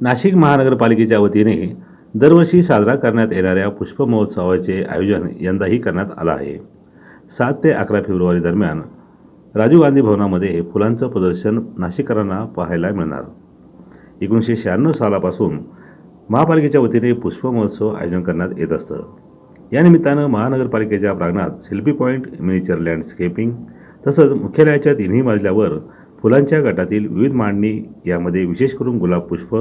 नाशिक महानगरपालिकेच्या वतीने दरवर्षी साजरा करण्यात येणाऱ्या पुष्प महोत्सवाचे आयोजन यंदाही करण्यात आलं आहे. सात ते अकरा फेब्रुवारी दरम्यान राजीव गांधी भवनामध्ये फुलांचं प्रदर्शन नाशिककरांना पाहायला मिळणार. एकोणीसशे शहाण्णव सालापासून महापालिकेच्या वतीने पुष्प महोत्सव आयोजन करण्यात येत असतं. या निमित्तानं महानगरपालिकेच्या प्रांगणात शिल्पी पॉईंट मिनिचर लँडस्केपिंग तसंच मुख्यालयाच्या तिन्ही मजल्यावर फुलांच्या गटातील विविध मांडणी यामध्ये विशेष करून गुलाब पुष्प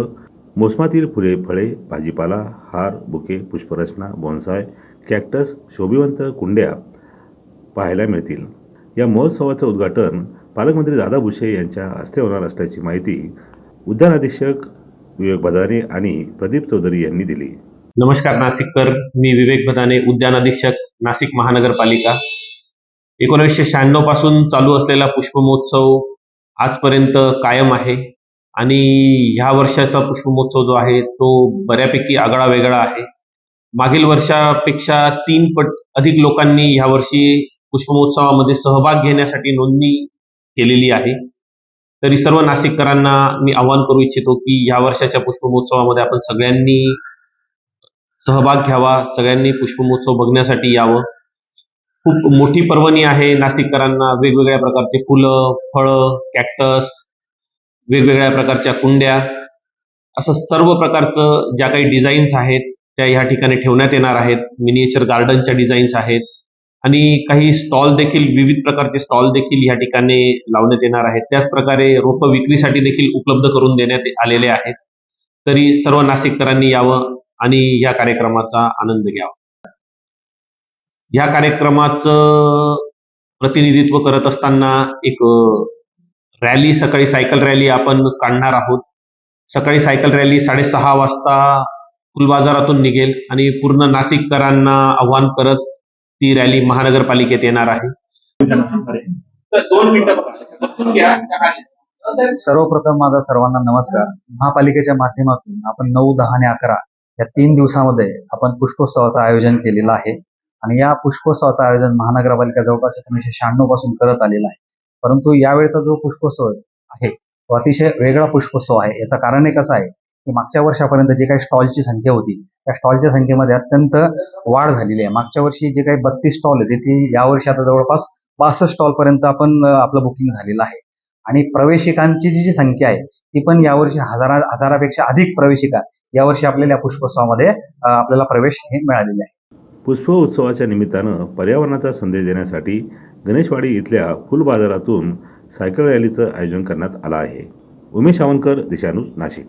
मोसमातील फुले फळे भाजीपाला हार बुके पुष्परचना बोन्साय कॅक्टस शोभिवंत कुंड्या पाहायला मिळतील. या महोत्सवाचं उद्घाटन पालकमंत्री दादा भुसे यांच्या हस्ते होणार असल्याची माहिती उद्यान अधीक्षक विवेक बदाने आणि प्रदीप चौधरी यांनी दिली. नमस्कार नाशिककर. मी विवेक भदाने उद्यान अधीक्षक नाशिक महानगरपालिका. एकोणीसशे शहाण्णवपासून चालू असलेला पुष्प महोत्सव आजपर्यंत कायम आहे. आणि ह्या वर्षाचा पुष्पमहोत्सव जो आहे तो बऱ्यापैकी आगळा वेगळा आहे. मागील वर्षापेक्षा तीन पट अधिक लोकांनी ह्या वर्षी पुष्पमहोत्सवामध्ये सहभाग घेण्यासाठी नोंदणी केलेली आहे. तरी सर्व नाशिककरांना मी आवाहन करू इच्छितो की ह्या वर्षाच्या पुष्पमहोत्सवामध्ये आपण सगळ्यांनी सहभाग घ्यावा सगळ्यांनी पुष्पमहोत्सव बघण्यासाठी यावं. खूप मोठी पर्वणी आहे नाशिककरांना वेगवेगळ्या प्रकारचे फुलं फळं कॅक्टस वेगवेगळ्या प्रकारच्या कुंड्या असं सर्व प्रकारचं ज्या काही डिझाईन्स आहेत त्या ह्या ठिकाणी ठेवण्यात येणार आहेत. मिनिएचर गार्डनच्या डिझाईन्स आहेत. आणि काही स्टॉल देखील विविध प्रकारचे स्टॉल देखील या ठिकाणी लावण्यात येणार आहेत. त्याच प्रकारे रोप विक्रीसाठी देखील उपलब्ध करून देण्यात आलेले आहेत. तरी सर्व नाशिककरांनी यावं आणि या कार्यक्रमाचा आनंद घ्यावा. या कार्यक्रमाचं प्रतिनिधित्व करत असताना एक रॅली सकाळी सायकल रॅली आपण काढणार आहोत. सकाळी सायकल रॅली साडेसहा वाजता फुलबाजारातून निघेल आणि पूर्ण नाशिककरांना आव्हान करत ती रॅली महानगरपालिकेत येणार आहे. दोन सर्वप्रथम माझा सर्वांना नमस्कार. महापालिकेच्या माध्यमातून आपण नऊ दहा आणि अकरा या तीन दिवसामध्ये आपण पुष्पोत्सवाचं आयोजन केलेलं आहे. आणि या पुष्पोत्सवाचं आयोजन महानगरपालिका जवळपास एकोणीसशे शहाण्णवपासून करत आलेलं आहे. परंतु यावेळचा जो पुष्पोत्सव आहे तो अतिशय वेगळा पुष्पोत्सव आहे. याचं कारण एक असं आहे की मागच्या वर्षापर्यंत जे काही स्टॉलची संख्या होती त्या स्टॉलच्या संख्येमध्ये अत्यंत वाढ झालेली आहे. मागच्या वर्षी जे काही बत्तीस स्टॉल होते ती यावर्षी आता जवळपास बासष्ट स्टॉलपर्यंत आपण आपलं बुकिंग झालेलं आहे. आणि प्रवेशिकांची जी जी संख्या आहे ती पण यावर्षी हजारा हजारापेक्षा अधिक प्रवेशिका यावर्षी आपल्याला या पुष्पोत्सवामध्ये आपल्याला प्रवेश हे मिळालेले आहे. पुष्प उत्सवाच्या निमित्तानं पर्यावरणाचा संदेश देण्यासाठी गणेशवाडी इथल्या फुल बाजारातून सायकल रॅलीचं आयोजन करण्यात आलं आहे. उमेश सावंकर दिशानूज नाशिक.